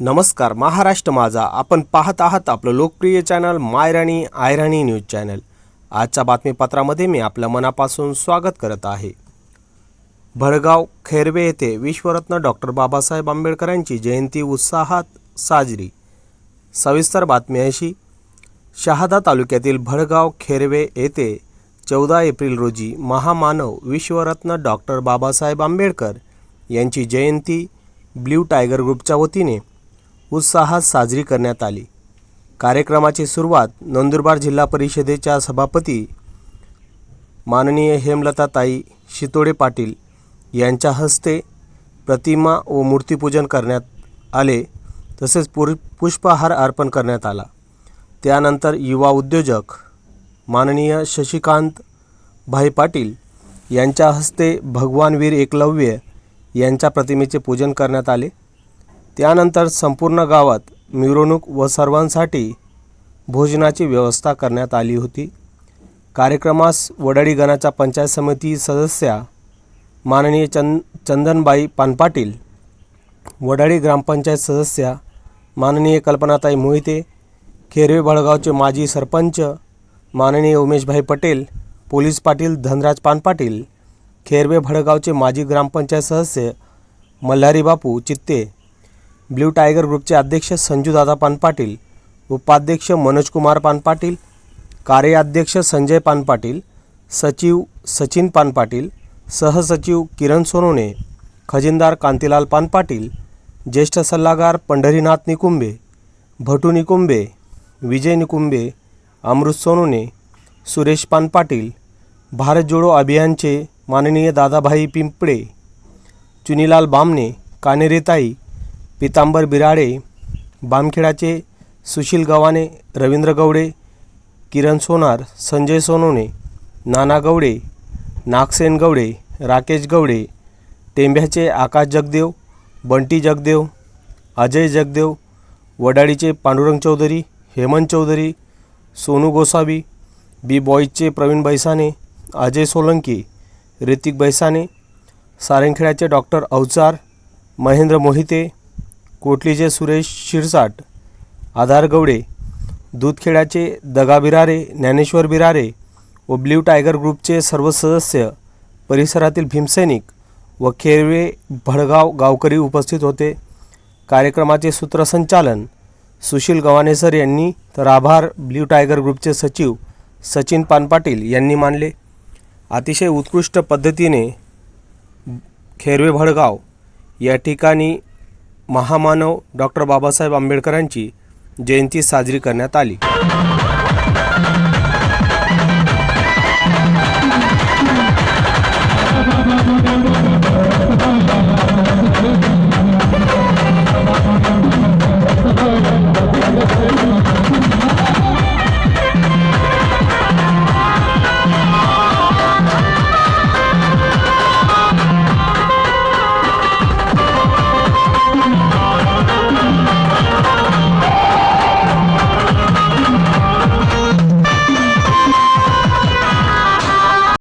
नमस्कार महाराष्ट्र माझा. आपण पाहत आहात आपलं लोकप्रिय channel Mayrani Ayrani news channel. आजच्या बातमीपत्रामध्ये मी आपल्या मनापासून स्वागत करत आहे. भडगाव खैरवे येथे विश्वरत्न डॉक्टर बाबासाहेब आंबेडकरांची जयंती उत्साहात साजरी. सविस्तर बातमी अशी. शहादा तालुक्यातील भडगाव खेरवे येथे चौदा एप्रिल रोजी महामानव विश्वरत्न डॉक्टर बाबासाहेब आंबेडकर यांची जयंती ब्ल्यू टायगर ग्रुपच्या वतीने उत्साहात साजरी करण्यात आली. कार्यक्रमाची सुरुवात नंदुरबार जिल्हा परिषदेच्या सभापती माननीय हेमलताताई शितोडे पाटील यांच्या हस्ते प्रतिमा व मूर्तीपूजन करण्यात आले तसेच पुर पुष्पहार अर्पण करण्यात आला. त्यानंतर युवा उद्योजक माननीय शशिकांत भाई पाटील यांच्या हस्ते भगवान वीर एकलव्य यांच्या प्रतिमेचे पूजन करण्यात आले. त्यानंतर संपूर्ण गावात मिरवणूक व सर्वांसाठी भोजनाची व्यवस्था करण्यात आली होती. कार्यक्रमास वडाळी गणाच्या पंचायत समिती सदस्या माननीय चंद चंदनबाई पानपाटील वडाळी ग्रामपंचायत सदस्या माननीय कल्पनाताई मोहिते खेरवे बळगावचे माजी सरपंच माननीय उमेशभाई पटेल पोलीस पाटील धनराज पानपाटील खेरवे भडगावचे माजी ग्रामपंचायत सदस्य मल्हारी बापू चित्ते ब्ल्यू टायगर ग्रुपचे अध्यक्ष संजूदादा पानपाटील उपाध्यक्ष मनोजकुमार पानपाटील कार्याध्यक्ष संजय पानपाटील सचिव सचिन पानपाटील सहसचिव किरण सोनोने खजिनदार कांतीलाल पानपाटील ज्येष्ठ सल्लागार पंढरीनाथ निकुंबे भटू निकुंबे विजय निकुंबे अमृत सोनोने सुरेश पानपाटील भारत जोडो अभियानचे माननीय दादाभाई पिंपळे चुनीलाल बामणे कानेरेताई पितांबर बिराडे बामखेडाचे सुशील गव्हाणे रवींद्र गवडे किरण सोनार संजय सोनोने नाना गवडे नागसेन गवडे राकेश गवडे टेंब्याचे आकाश जगदेव बंटी जगदेव अजय जगदेव वडाळीचे पांडुरंग चौधरी हेमंत चौधरी सोनू गोसावी बी बॉईजचे प्रवीण बैसाने अजय सोलंकी ऋतिक बैसाने सारंगखेड्याचे डॉक्टर अवचार महेंद्र मोहिते कोटलीचे सुरेश शिरसाट आधार गवडे दूधखेड्याचे दगा बिरारे ज्ञानेश्वर बिरारे व ब्ल्यू टायगर ग्रुपचे सर्व सदस्य परिसरातील भीमसैनिक व खेरवे भडगाव गावकरी उपस्थित होते. कार्यक्रमाचे सूत्रसंचालन सुशील गवानेसर यांनी तर आभार ब्ल्यू टायगर ग्रुपचे सचिव सचिन पानपाटील यांनी मानले. अतिशय उत्कृष्ट पद्धतीने खेरवे भडगाव या ठिकाणी महामानव डॉक्टर बाबासाहेब आंबेडकरांची जयंती साजरी करण्यात आली.